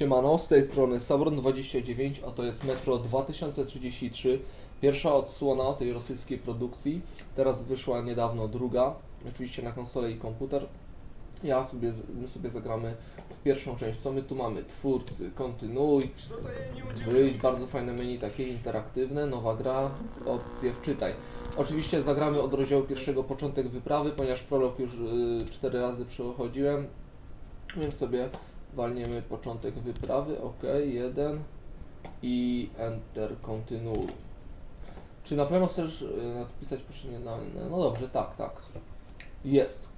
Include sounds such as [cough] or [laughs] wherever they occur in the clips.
Siemano, z tej strony Sauron29, a to jest Metro 2033. Pierwsza odsłona tej rosyjskiej produkcji. Teraz wyszła niedawno druga, oczywiście na konsolę i komputer. Ja sobie, my sobie zagramy w pierwszą część. Co my tu mamy? Twórcy, kontynuuj, wyjść, bardzo fajne menu, takie interaktywne, nowa gra, opcje wczytaj. Oczywiście zagramy od rozdziału pierwszego początek wyprawy, ponieważ prolog już y, cztery razy przechodziłem, więc sobie walniemy początek wyprawy, ok, jeden i enter, kontynuuj. Czy na pewno chcesz y, napisać proszę nie na, no dobrze, tak, tak. Jest.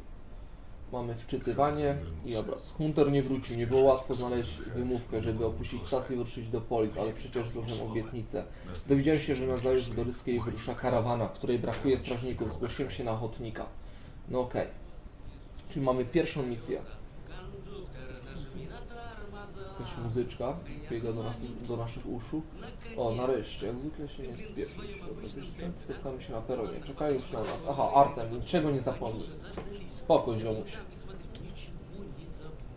Mamy wczytywanie i obraz. Hunter nie wrócił, nie było łatwo znaleźć wymówkę, żeby opuścić stację i wrócić do Polis, ale przecież złożyłem obietnicę. Dowiedziałem się, że na zajazd do Ryskiej wyrusza karawana, której brakuje strażników. Zgłosiłem się na ochotnika. No okej. Czyli mamy pierwszą misję. Jakaś muzyczka biega do, nas, do naszych uszu. O, nareszcie, jak zwykle się nie spieszysz. Spotkamy się na peronie. Czekają już na nas. Aha, Artem, niczego nie zapomnij. Spoko, ziomuś.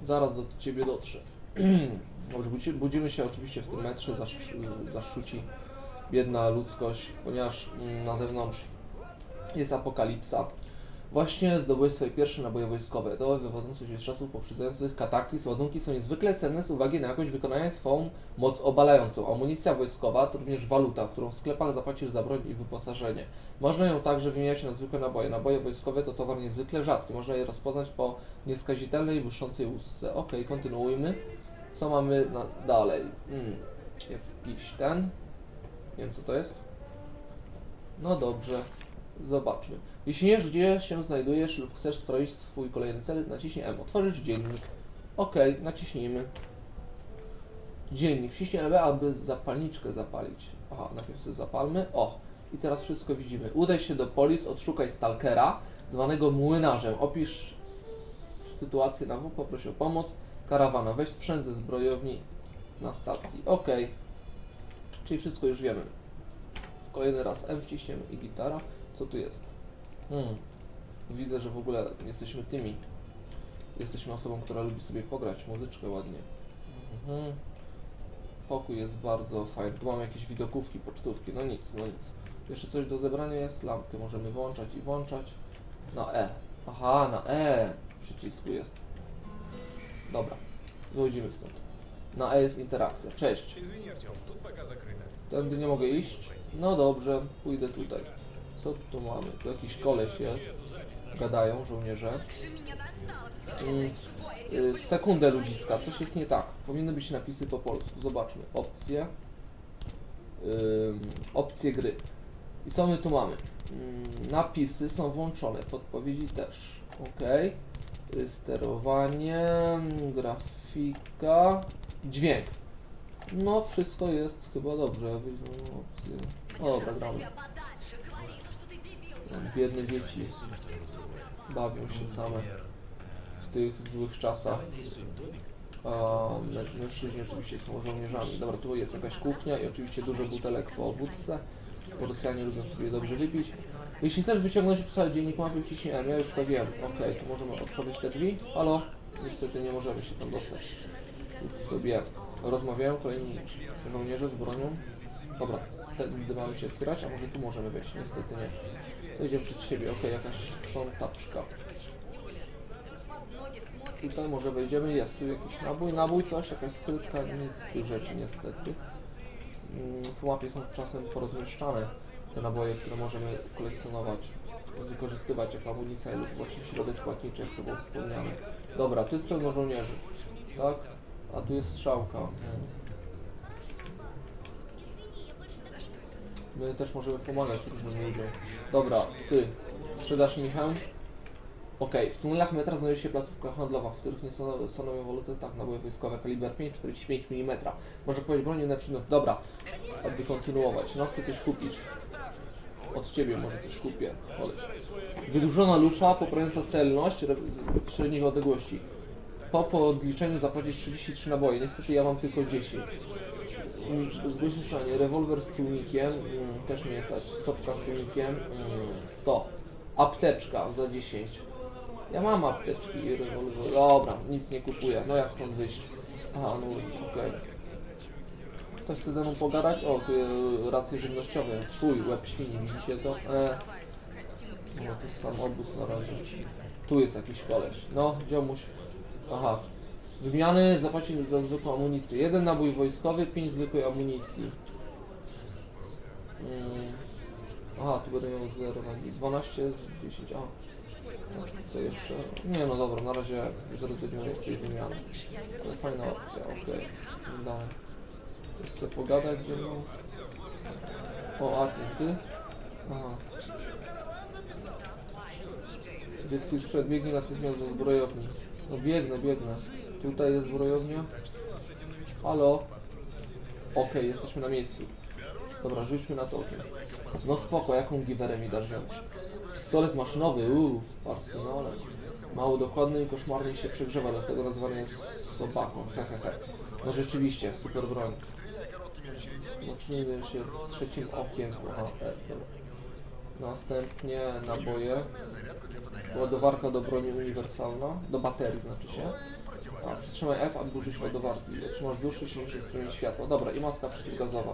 Zaraz do ciebie dotrze. [clears throat] Dobrze, budzi, budzimy się oczywiście w tym metrze, zasz, zaszuci biedna ludzkość, ponieważ mm, na zewnątrz jest apokalipsa. Właśnie zdobyłeś swoje pierwsze naboje wojskowe. To wywodzące się z czasów poprzedzających kataklizm. Ładunki są niezwykle cenne z uwagi na jakość wykonania swą moc obalającą. Amunicja wojskowa to również waluta, którą w sklepach zapłacisz za broń i wyposażenie. Można ją także wymieniać na zwykłe naboje. Naboje wojskowe to towar niezwykle rzadki. Można je rozpoznać po nieskazitelnej, błyszczącej łusce. Ok, kontynuujmy. Co mamy na, dalej? Hmm, jakiś ten. Nie wiem co to jest. No dobrze. Zobaczmy. Jeśli wiesz, gdzie się znajdujesz lub chcesz sprawdzić swój kolejny cel, naciśnij M. Otworzyć dziennik. Ok, naciśnijmy. Dziennik. Wciśnij LB, aby zapalniczkę zapalić. Aha, najpierw sobie zapalmy. O, i teraz wszystko widzimy. Udaj się do Polis, odszukaj Stalkera, zwanego młynarzem. Opisz sytuację na W, poproś o pomoc. Karawana, weź sprzęt ze zbrojowni na stacji. Ok. Czyli wszystko już wiemy. Kolejny raz M wciśniemy i gitara. Co tu jest? Hmm. Widzę, że w ogóle jesteśmy tymi. Jesteśmy osobą, która lubi sobie pograć muzyczkę ładnie. Mhm. Pokój jest bardzo fajny. Tu mamy jakieś widokówki, pocztówki. No nic, no nic. Tu Jeszcze coś do zebrania jest. Lampkę możemy włączać i włączać. Na E. Aha, na E przycisku jest. Dobra. Wychodzimy stąd. Na E jest interakcja. Cześć. Извини, Артем, тут пока закрыто. Tędy nie mogę iść? No dobrze, pójdę tutaj. Co tu mamy? Tu jakiś koleś jest. Gadają żołnierze. Mm, y, sekundę ludziska, coś jest nie tak. Powinny być napisy po polsku. Zobaczmy. Opcje. Ym, opcje gry. I co my tu mamy? Ym, napisy są włączone, podpowiedzi też. Ok. Sterowanie, grafika, dźwięk. No, wszystko jest chyba dobrze. Widzę opcje. O, dobra, gramy. Biedne dzieci bawią się same w tych złych czasach. Mę- mężczyźni oczywiście są żołnierzami. Dobra, tu jest jakaś kuchnia i oczywiście dużo butelek po wódce, bo Rosjanie lubią sobie dobrze wypić. Jeśli chcesz wyciągnąć cały dziennik mapy, wciśnij M. Ja już to wiem. Okej, tu możemy otworzyć te drzwi. Halo? Niestety nie możemy się tam dostać. Tu sobie rozmawiają kolejni żołnierze z bronią. Dobra, tędy mamy się wspierać, a może tu możemy wejść? Niestety nie. Wejdziemy przed siebie. Okej, jakaś sprzątaczka. Tutaj może wejdziemy, jest tu jakiś nabój, nabój coś, jakaś skrytka, nic z tych rzeczy niestety. Mm, W łapie są czasem porozmieszczane te naboje, które możemy kolekcjonować, wykorzystywać jako amunicja lub właśnie środek płatniczy, jak to było wspomniane. Dobra, tu jest pełno żołnierzy, tak? A tu jest strzałka. My też możemy pomagać różnym ludziom. Dobra, ty, sprzedasz mi hełm? Okej, w tunelach metra znajduje się placówka handlowa, w których nie stanowią stanowią waluty, tak, naboje wojskowe kaliber 5,45 mm. Może powiedzieć broni na przynos. Dobra, aby kontynuować. No, chcę coś kupić. Od ciebie może coś kupię. Koleś. Wydłużona lufa poprawiająca celność re- średnich odległości. Po podliczeniu zapłacić 33 naboje. Niestety ja mam tylko 10. Mm, Zgłoszenie. Rewolwer z tłumikiem. Mm, też mnie stać. Stopka z tłumikiem. Mm, 100. Apteczka za 10. Ja mam apteczki i rewolwer. Dobra, nic nie kupuję. No jak stąd wyjść? Aha, no okej. Ktoś chce ze mną pogadać? O, tu jest racje żywnościowe. Fuj, łeb świni, widzicie to? E. No, to jest sam obóz na razie. Tu jest jakiś koleś. No, ziomuś. Aha. Wymiany zapłacić za zwykłą amunicję. Jeden nabój wojskowy, pięć zwykłej amunicji. Mm. Aha, tu będę miał 0 na 12 z 10. A. Co jeszcze? Nie no dobra, na razie zrezygnuję z tej wymiany. Ale fajna opcja, okej. Dalej. Chcę pogadać ze mną? O, a ty, ty? Aha. Dziecki sprzed biegnie natychmiast do zbrojowni. No biegnę, biegnę. Tutaj jest zbrojownia. Halo? Okej, jesteśmy na miejscu. Dobra, rzućmy na to okiem. No spoko, jaką giwerę mi dasz wziąć? Pistolet maszynowy, uuu, w arsenale. Mało dokładny i koszmarnie się przegrzewa, dlatego nazwany jest sobaką, hehehe. No rzeczywiście, super broń. Zaczniemy się z trzecim okiem. Aha, e, dobra. Następnie naboje. Ładowarka do broni uniwersalna, do baterii znaczy się. No, a, wstrzymaj F, aby użyć ładowarki. Zatrzymasz duszy w silniejszej stronie światła. Dobra, i maska przeciwgazowa.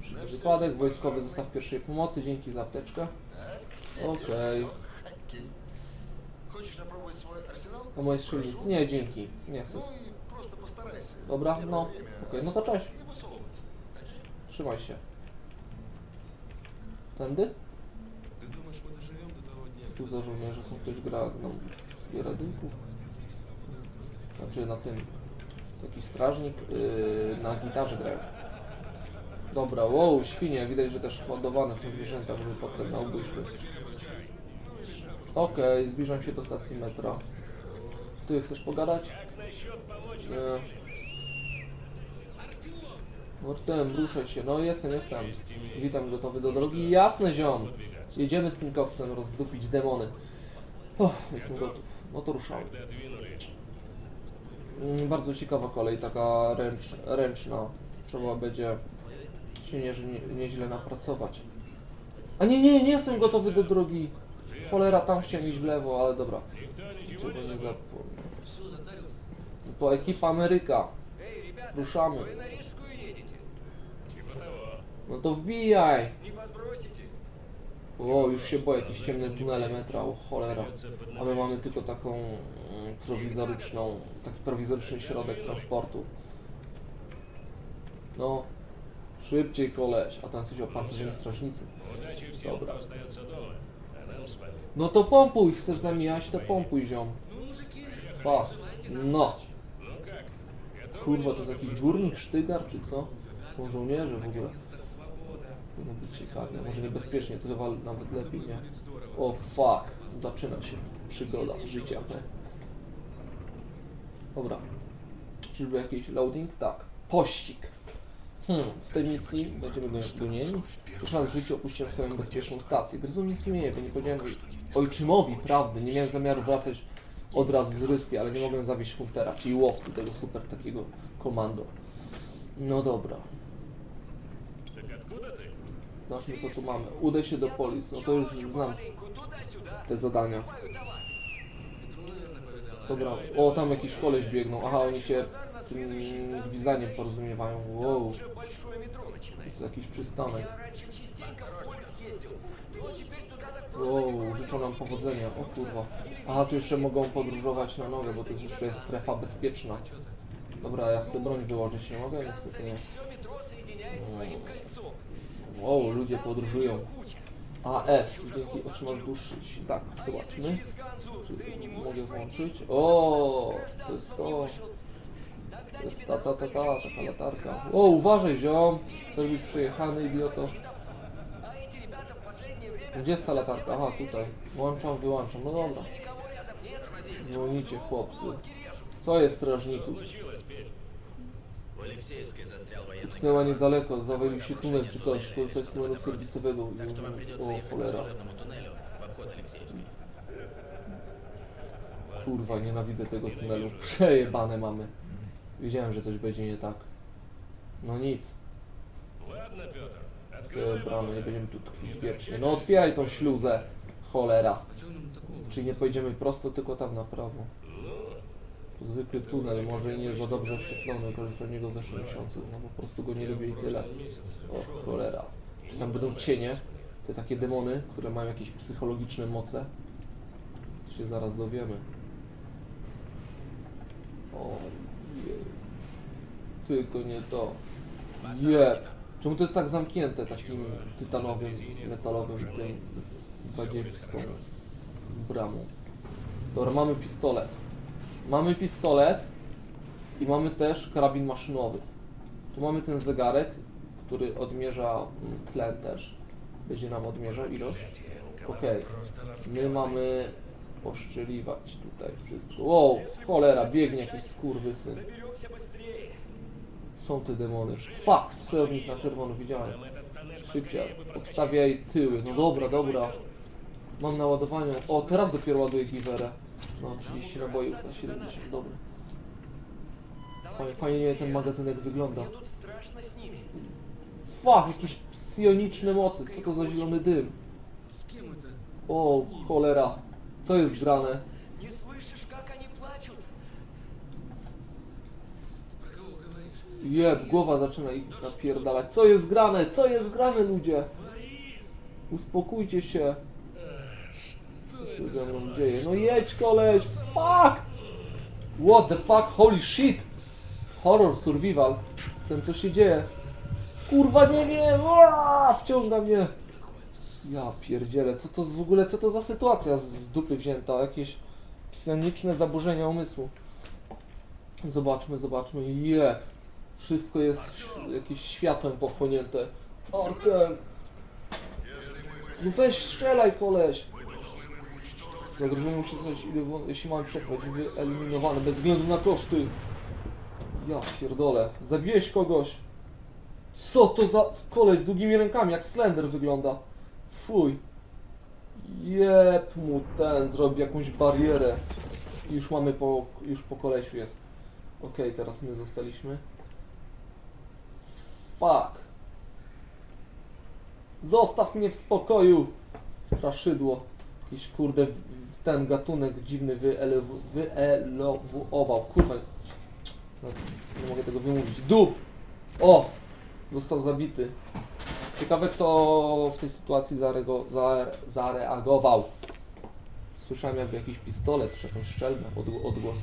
Przyjdzie wypadek, wojskowy zostaw pierwszej pomocy, dzięki za apteczkę. Okej. A moje strzelnicy? Nie, dzięki. Nie, sus. Dobra, no. Okej, no to cześć. Trzymaj się. Tędy? Tu za żołnierza są ktoś gra, no, zbiera dynku. Znaczy na tym taki strażnik yy, na gitarze grają. Dobra, wow, świnie, widać, że też hodowane są zwierzęta, żeby potem na łby szły. Okej, zbliżam się do stacji metra. Ty chcesz pogadać? Nie. Mortem, ruszę się. No jestem, jestem. Witam, gotowy do drogi. Jasne, ziom. Jedziemy z tym koksem rozdupić demony. O, jestem gotów. No to ruszamy. Mm, bardzo ciekawa kolej, taka ręcz, ręczna. Trzeba będzie się nie, nieźle napracować. A nie, nie, nie jestem gotowy do drogi. Cholera, tam chciałem iść w lewo, ale dobra. Czego nie zapomnę. To ekipa Ameryka. Ruszamy. No to wbijaj. O, już się boję, jakieś ciemne tunele metra, o cholera. A my mamy tylko taką prowizoryczną, taki prowizoryczny środek transportu. No, szybciej koleś, a tam coś opancerzeni strażnicy. Dobra. No to pompuj, chcesz z nami jechać, to pompuj ziom. Fast. No. Kurwa, to jest jakiś górnik, sztygar, czy co? Są żołnierze w ogóle. Powinno być ciekawie, może niebezpiecznie, to chyba nawet lepiej, nie? O fuck, zaczyna się przygoda życia. Dobra. Czyżby jakiś loading? Tak. Pościg. Hmm, w tej misji będziemy go płynieni. Kocham w życiu opuścił swoją bezpieczną stację. Gryzł nie sumienie, bo nie powiedziałem ojczymowi prawdy. Nie miałem zamiaru wracać od razu z wyspy, ale nie mogłem zawieść Huntera, czyli łowcy tego super takiego komando. No dobra. Zobaczmy co tu mamy. Udaj się do polis. No to już znam te zadania. Dobra, o tam jakiś koleś biegną, aha oni się tym gwizdaniem porozumiewają, wow. Jest jakiś przystanek. Wow, życzą nam powodzenia, o kurwa. Aha, tu jeszcze mogą podróżować na nogę, bo tu jeszcze jest strefa bezpieczna. Dobra, ja chcę broń wyłożyć, nie mogę niestety nie. Wow, ludzie podróżują. A, F, dzięki otrzymasz dłuższy tak, zobaczmy. Czy mogę włączyć? O, to jest to. To jest ta, ta, ta, ta, taka latarka. O, uważaj ziom, to robi przyjechany idioto. Gdzie jest ta latarka? Aha, tutaj. Włączam, wyłączam, no dobra. No Dzwonicie chłopcy. Co jest strażniku? Tknęła niedaleko, zawalił się tunel czy coś, to coś tunelu serwisowego i o cholera. Kurwa, nienawidzę tego tunelu. Przejebane mamy. Wiedziałem, że coś będzie nie tak. No nic. Otwieraj bramy, nie będziemy tu tkwić wiecznie. No otwieraj tą śluzę, cholera. Czyli nie pojedziemy prosto, tylko tam na prawo. Zwykły tunel, może i nie za dobrze oświetlony, korzystam z niego w zeszłym miesiącu. No po prostu go nie lubię i tyle. O cholera. Czy tam będą cienie? Te takie demony, które mają jakieś psychologiczne moce? To się zaraz dowiemy. O je. Tylko nie to. Je. Czemu to jest tak zamknięte takim tytanowym, metalowym tym badziewską bramą? Dobra, mamy pistolet. Mamy pistolet i mamy też karabin maszynowy. Tu mamy ten zegarek, który odmierza mm, tlen też. Będzie nam odmierzał ilość. Ok, my mamy oszczeliwać tutaj wszystko. Wow, cholera, biegnie jakiś skurwysyn. Są te demony. Fakt, co z nich na czerwono widziałem. Szybciej, obstawiaj tyły. No dobra, dobra. Mam naładowanie. O, teraz dopiero ładuję giwerę. No, 30 nabojów na 70, dobra. Fajnie, fajnie ten magazynek wygląda. Мне тут страшно с ними. Fuck, jakieś psioniczne mocy. Co to za zielony dym? С кем это? O, cholera. Co jest grane? Не слышишь, как они плачут? Про кого говоришь? Jeb, głowa zaczyna ich napierdalać. Co jest grane? Co jest grane, ludzie? Uspokójcie się. Się ze mną dzieje? No jedź, koleś! Fuck! What the fuck? Holy shit! Horror, survival. Ten co się dzieje? Kurwa, nie wiem! Aaaa, Wciąga mnie! Ja pierdzielę, co to w ogóle, co to za sytuacja z dupy wzięta? Jakieś psioniczne zaburzenia umysłu. Zobaczmy, zobaczmy. Je! Wszystko jest jakieś światłem pochłonięte. Artem! No weź strzelaj, koleś! Zagrożenie musi zostać, ile mamy przetrwać, wyeliminowane bez względu na koszty. Ja pierdolę. Zabiłeś kogoś. Co to za koleś z długimi rękami, jak Slender wygląda. Fuj. Jeb mu ten, zrobi jakąś barierę. Już mamy po, już po kolesiu jest. Okej, teraz my zostaliśmy. Fuck. Zostaw mnie w spokoju. Straszydło. Jakiś kurde ten gatunek dziwny wyelew- wyelowuował. Kurwa. No, Nie mogę tego wymówić. Dup! O! Został zabity. Ciekawe kto w tej sytuacji zarego, zare, zareagował. Słyszałem jakby jakiś pistolet czy jakąś strzelbę, odg- odgłos.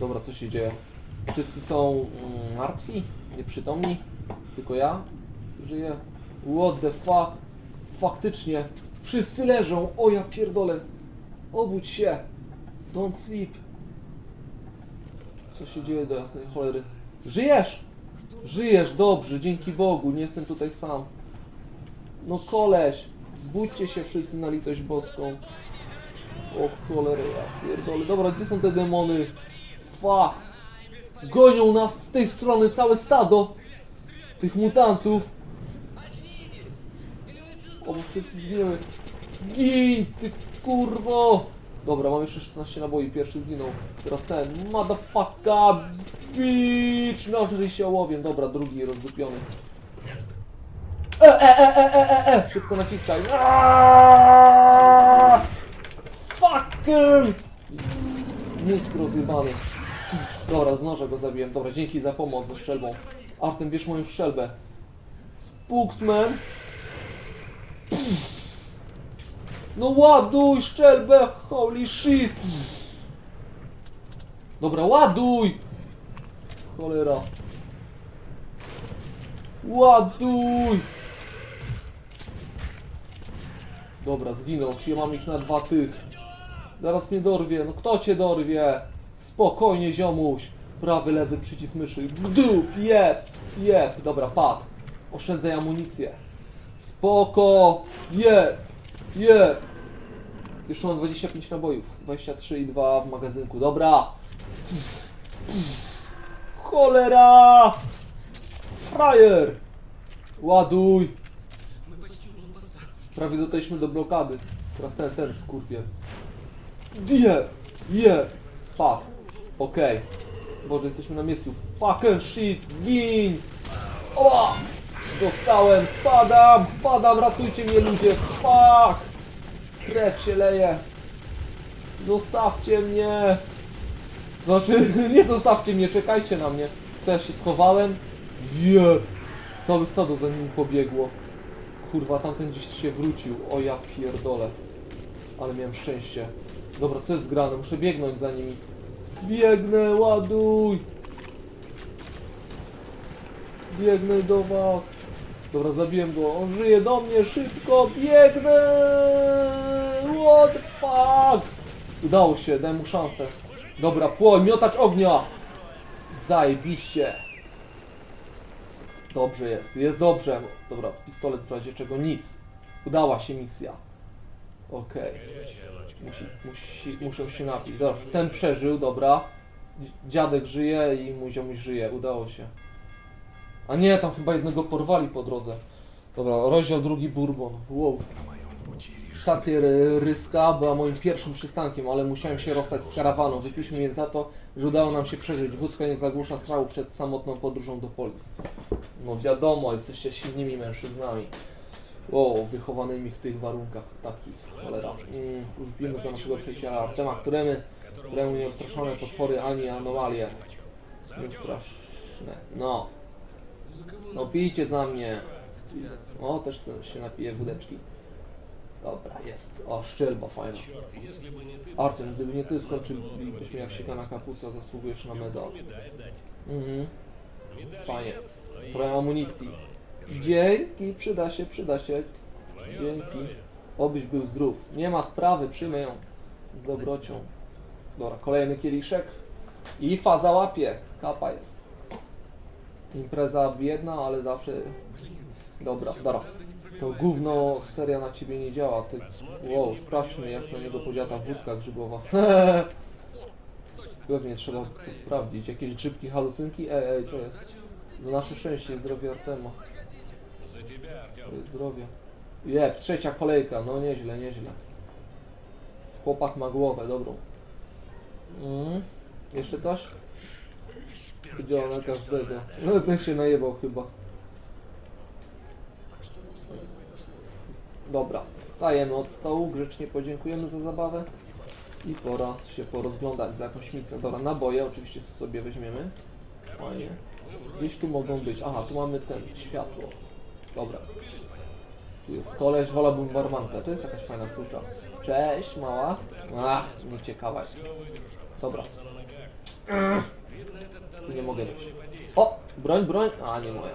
Dobra, co się dzieje? Wszyscy są mm, martwi? Nieprzytomni? Tylko ja żyję? What the fuck? Faktycznie. Wszyscy leżą. O ja pierdolę. Obudź się. Don't sleep. Co się dzieje do jasnej cholery? Żyjesz! Żyjesz, dobrze, dzięki Bogu, nie jestem tutaj sam. No koleś, zbudźcie się wszyscy na litość boską. O cholery, ja pierdolę. Dobra, gdzie są te demony? Fuck! Gonią nas z tej strony całe stado! Tych mutantów! O, bo wszyscy zginęły. Gin, ty kurwo! Dobra, mam jeszcze 16 naboi, pierwszy zginął. Teraz ten, motherfucker, bitch! Nażryj się ołowiem. Dobra, drugi rozdupiony. E, e, e, e, e, e, e! Szybko naciskaj. Aaaa! Fuck! him! Mózg rozjebany. Dobra, z noża go zabiłem. Dobra, dzięki za pomoc ze strzelbą. Artem, bierz moją strzelbę. Spooksman. No ładuj szczelbę! Holy shit! Dobra, ładuj! Cholera. Ładuj! Dobra, zginął. Ja mam ich na dwa tych? Zaraz mnie dorwie. No kto cię dorwie? Spokojnie, ziomuś. Prawy, lewy przycisk myszy. Dup, jeb, jeb. Dobra, pad. Oszczędzaj amunicję. Spoko, jeb, jeb. Jeszcze mam 25 nabojów. 23 i 2 w magazynku. Dobra! Cholera! Frajer! Ładuj! Prawie dotarliśmy do blokady. Teraz ten, ten skurwiel. Die! Je! Pas. Okej. Okay. Boże, jesteśmy na miejscu. Fucking shit! Gin! Oła! Dostałem! Spadam! Spadam! Ratujcie mnie ludzie! Fuck! Krew się leje! Zostawcie mnie! Znaczy, [laughs] nie zostawcie mnie, czekajcie na mnie. Ja się schowałem. Jeb! Całe stado za nim pobiegło. Kurwa, tamten gdzieś się wrócił. O ja pierdolę. Ale miałem szczęście. Dobra, co jest grane? Muszę biegnąć za nimi. Biegnę, ładuj! Biegnę do was. Dobra, zabiłem go. On żyje do mnie, szybko, biegnę! What the fuck? Udało się, dałem mu szansę. Dobra, płoń, miotacz ognia! Zajebiście. Dobrze jest, jest dobrze. Dobra, pistolet w razie czego nic. Udała się misja. Okej. Musi, musi, muszę się napić. Dobrze, ten przeżył, dobra. Dziadek żyje i mój ziomuś żyje, udało się. A nie, tam chyba jednego porwali po drodze. Dobra, rozdział drugi Bourbon. Wow. Stacja Ry- Ryska była moim pierwszym przystankiem, ale musiałem się rozstać z karawaną. Wypiliśmy je za to, że udało nam się przeżyć. Wódka nie zagłusza strzału przed samotną podróżą do Polis. No wiadomo, jesteście silnymi mężczyznami. O, wychowanymi w tych warunkach takich, cholera. Mm, za naszego przyjaciela Artema, któremu, któremu nieustraszone potwory ani anomalie. Nieustraszne. No. No pijcie za mnie. O, też się napije wódeczki. Dobra, jest. O, szczelba fajna. Artem, gdyby nie ty skończylibyśmy jak się na kapusta, zasługujesz na medal. Mhm. Fajnie. Trochę amunicji. Dzięki, przyda się, przyda się. Dzięki. Obyś był zdrów. Nie ma sprawy, przyjmę ją. Z dobrocią. Dobra, kolejny kieliszek. I fa załapie. Kapa jest. Impreza biedna, ale zawsze... Dobra, dobra. To gówno seria na ciebie nie działa. Ty... Wow, sprawdźmy jak na niego podziała wódka grzybowa. [laughs] Pewnie trzeba to sprawdzić. Jakieś grzybki, halucynki? Ej, ej, co jest? Za nasze szczęście zdrowia temu. Twoje zdrowie. Jeb, trzecia kolejka. No nieźle, nieźle. Chłopak ma głowę, dobrą. Mm. Jeszcze coś? Działa na każdego. No ten się najebał chyba. Dobra, stajemy od stołu, grzecznie podziękujemy za zabawę. I pora się porozglądać za jakąś misję. Dobra, naboje oczywiście sobie weźmiemy. Fajnie. Gdzieś tu mogą być. Aha, tu mamy ten, światło. Dobra. Tu jest koleś, wolałbym barmankę. To jest jakaś fajna sucza. Cześć, mała. Ach, nie ciekawa jest. Dobra. Tu nie mogę mieć. O! Broń, broń! A, nie moja.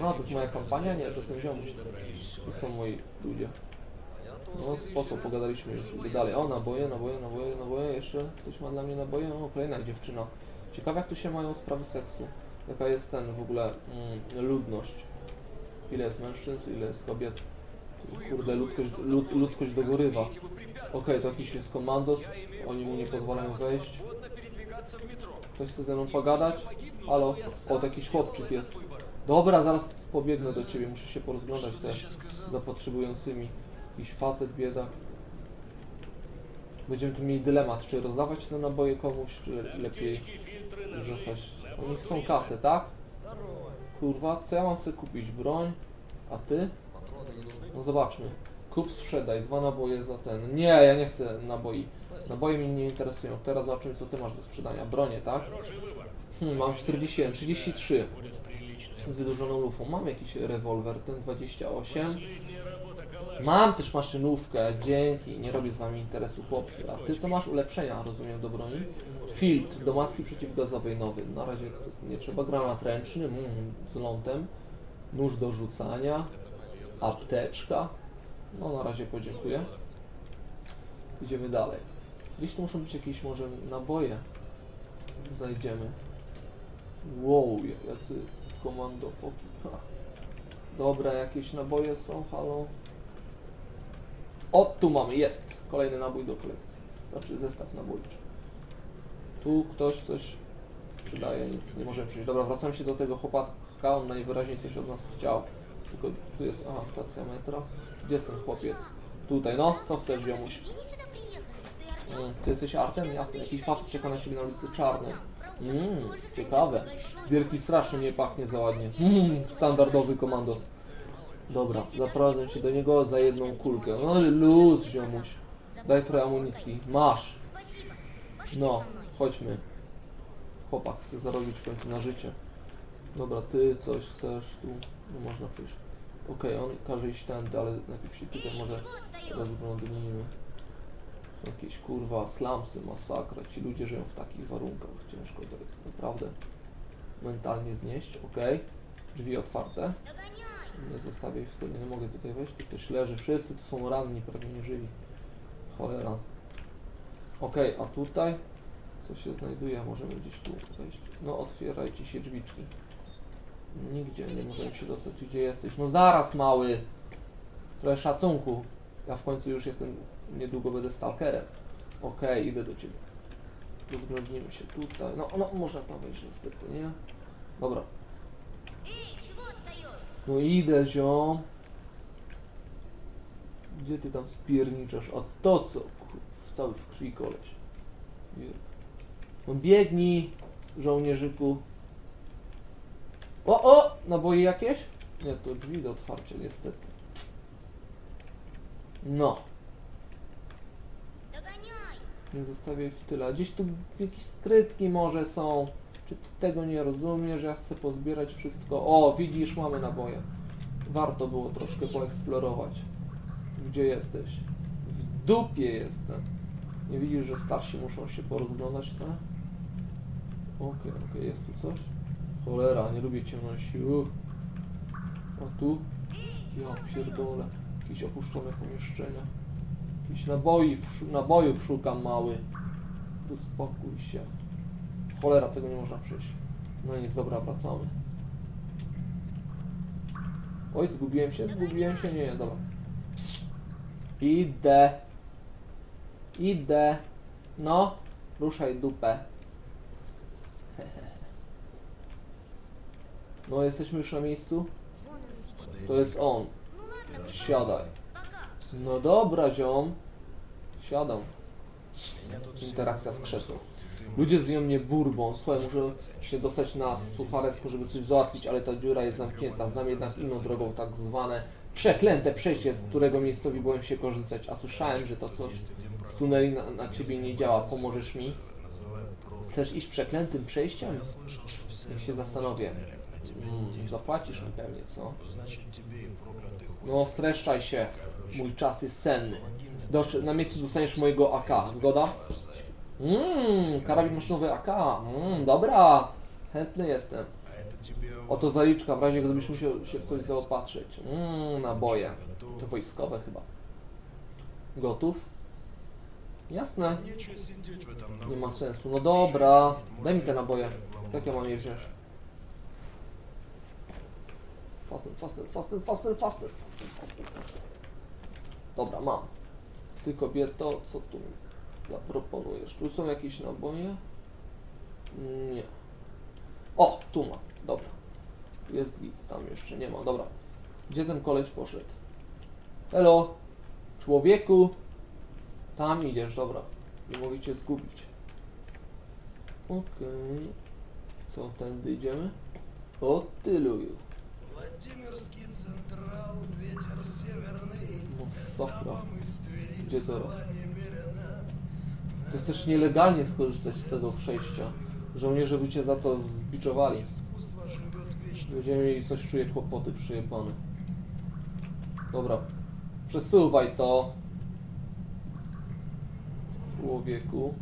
No, to jest moja kampania? Nie, to ten ziomuś. To są moi ludzie. No spoko, pogadaliśmy już. Idę dalej. O, naboje, naboje, naboje, naboje. Jeszcze ktoś ma dla mnie naboje? O, kolejna dziewczyna. Ciekawe jak tu się mają sprawy seksu. Jaka jest ten w ogóle mm, ludność. Ile jest mężczyzn, ile jest kobiet. Kurde, ludzkość, lud, ludzkość dogorywa. Okej, to jakiś jest komandos. Oni mu nie pozwalają wejść. Ktoś chce ze mną pogadać? Halo, o, jakiś chłopczyk jest. Dobra, zaraz pobiegnę do ciebie, muszę się porozglądać też za potrzebującymi. Jakiś facet, biedak. Będziemy tu mieli dylemat, czy rozdawać te naboje komuś, czy lepiej zostać. Oni chcą kasę, tak? Kurwa, co ja mam sobie kupić? Broń? A ty? No zobaczmy. Kup, sprzedaj, dwa naboje za ten. Nie, ja nie chcę naboi. Naboje mnie nie interesują. Teraz o co ty masz do sprzedania? Bronie, tak? Hmm, mam 41, 33 z wydłużoną lufą. Mam jakiś rewolwer, ten 28. Mam też maszynówkę, dzięki. Nie robię z wami interesu chłopcy. A ty co masz ulepszenia, rozumiem, do broni? Filtr do maski przeciwgazowej nowy. Na razie nie trzeba granat ręczny, mm, z lądem. Nóż do rzucania. Apteczka. No na razie podziękuję. Idziemy dalej. Gdzieś tu muszą być jakieś może naboje. Zajdziemy. Wow, jacy komando foki. Ha. Dobra, jakieś naboje są, halo. O, tu mamy, jest! Kolejny nabój do kolekcji. Znaczy zestaw nabójczy. Tu ktoś coś przydaje, nic nie możemy przyjść. Dobra, wracam się do tego chłopaka, on najwyraźniej coś od nas chciał. Tylko tu jest, aha, stacja metra. Gdzie jest ten chłopiec? Tutaj, no, co chcesz, ziomuś? Ty jesteś artem? Jasne, jakiś facet czeka na ciebie na ulicy Czarnej. Mmm, ciekawe. Wielki strasznie nie pachnie za ładnie. Hmm, standardowy komandos. Dobra, zaprowadzę cię do niego za jedną kulkę. No luz, ziomuś. Daj trochę amunicji. Masz. No, chodźmy. Chłopak chce zarobić w końcu na życie. Dobra, ty coś chcesz tu. No można przyjść. Okej, okay, on każe iść tędy, ale najpierw się tutaj może rozglądnijmy. Jakieś kurwa slumsy, masakra. Ci ludzie żyją w takich warunkach. Ciężko to jest naprawdę mentalnie znieść. Ok. Drzwi otwarte. Nie zostawię ich w nie mogę tutaj wejść. Tu ktoś leży. Wszyscy tu są ranni, prawie nie żyli. Cholera. Ok, a tutaj co się znajduje? Możemy gdzieś tu wejść. No otwierajcie się drzwiczki. Nigdzie nie możemy się dostać. Gdzie jesteś? No zaraz mały! Trochę szacunku. Ja w końcu już jestem Niedługo będę stalkerem. Okej, okay, idę do ciebie. Rozglądnijmy się tutaj. No, no, można tam wejść niestety, nie? Dobra. No idę, ziom. Gdzie ty tam spierniczasz? A to co? Kur... Cały w krwi koleś. No biegnij, żołnierzyku. O, o! Naboje jakieś? Nie, to drzwi do otwarcia niestety. No nie zostawiaj w tyle. A Gdzieś tu jakieś skrytki może są. Czy ty tego nie rozumiesz? Ja chcę pozbierać wszystko. O, widzisz, mamy naboje. Warto było troszkę poeksplorować. Gdzie jesteś? W dupie jestem. Nie widzisz, że starsi muszą się porozglądać trochę? Okej, okej, jest tu coś? Cholera, nie lubię ciemności. Uch. A tu? Ja pierdolę. Jakieś opuszczone pomieszczenia. Jakiś naboi, nabojów szukam mały. Uspokój się. Cholera, tego nie można przejść. No nic, dobra, wracamy. Oj, zgubiłem się, zgubiłem się, nie, nie, dobra. Idę. Idę. No, ruszaj dupę. [laughs] No, jesteśmy już na miejscu? To jest on. Siadaj. No dobra, ziom. Siadam. Interakcja z krzesłem. Ludzie zwiną mnie burbą. Słuchaj, muszę się dostać na suchareczku, żeby coś załatwić, ale ta dziura jest zamknięta. Znam jednak inną drogą, tak zwane przeklęte przejście, z którego miejscowi byłem się korzystać. A słyszałem, że to coś z tuneli na, na ciebie nie działa. Pomożesz mi? Chcesz iść przeklętym przejściem? Niech się zastanowię. Mm, zapłacisz mi pewnie, co? No, streszczaj się. Mój czas jest cenny. Dosz, na miejscu dostaniesz mojego AK. Zgoda? Mmm, karabin maszynowy AK. Mmm, dobra. Chętny jestem. Oto zaliczka, w razie gdybyś musiał się w coś zaopatrzyć. Mmm, naboje. To wojskowe chyba. Gotów? Jasne. Nie ma sensu. No dobra. Daj mi te naboje. Jak ja mam je wziąć? Fasten, fasten, fasten, fasten, fasten, fasten, fasten, fasten. Dobra, mam. Ty kobieto, co tu zaproponujesz? Tu są jakieś naboje? Nie. O, tu mam. Dobra. Jest git, tam jeszcze nie ma. Dobra. Gdzie ten koleś poszedł? Hello? Człowieku? Tam idziesz, dobra. Nie mogę cię zgubić. Okej. Co, tędy idziemy? O ty luju. Владимирский Централ, ветер северный. Masakra. Вам из Твери Gdzie teraz? села немерено. To chcesz nielegalnie skorzystać z tego przejścia. Żołnierze by cię za to zbiczowali. Искусство живет вечно. Będziemy mieli coś czuję kłopoty przyjebane. Dobra. Przesuwaj to. Człowieku.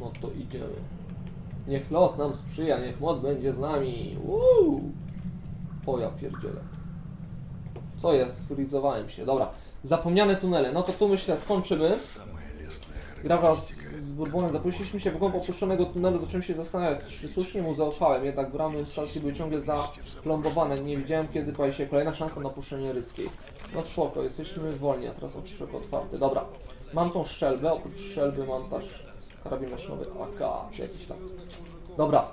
No to idziemy. Niech los nam sprzyja, niech moc będzie z nami. Uuu. O ja pierdzielę. Co jest? Frizowałem się. Dobra. Zapomniane tunele. No to tu myślę skończymy. Gra was Bourbonem zapuściliśmy się w głąb opuszczonego tunelu, zacząłem się zastanawiać, czy słusznie mu zaufałem, jednak bramy stacji były ciągle zaplombowane, nie widziałem kiedy pojawi się kolejna szansa na opuszczenie ryskiej. No spoko, jesteśmy wolni, a teraz oczy szeroko otwarte. Dobra, mam tą szczelbę, oprócz szczelby mam też karabin maszynowy AK, czy jakiś tam. Dobra,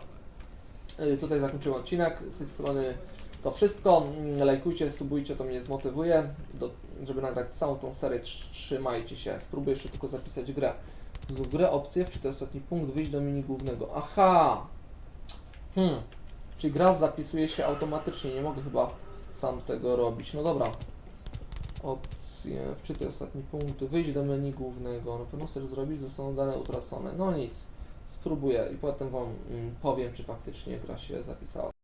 Y, tutaj zakończyłem odcinek, z tej strony to wszystko. Mm, Lajkujcie, subujcie, to mnie zmotywuje, do, żeby nagrać całą tą serię. Trz- Trzymajcie się. Spróbuję jeszcze tylko zapisać grę. W grę opcję, wczytaj ostatni punkt, wyjść do menu głównego. Aha! Hmm. Czy gra zapisuje się automatycznie? Nie mogę chyba sam tego robić. No dobra. Opcje. Opcje, wczytaj ostatni punkt, wyjść do menu głównego, na pewno chcesz zrobić, zostaną dane utracone. No nic, spróbuję i potem Wam mm, powiem, czy faktycznie gra się zapisała.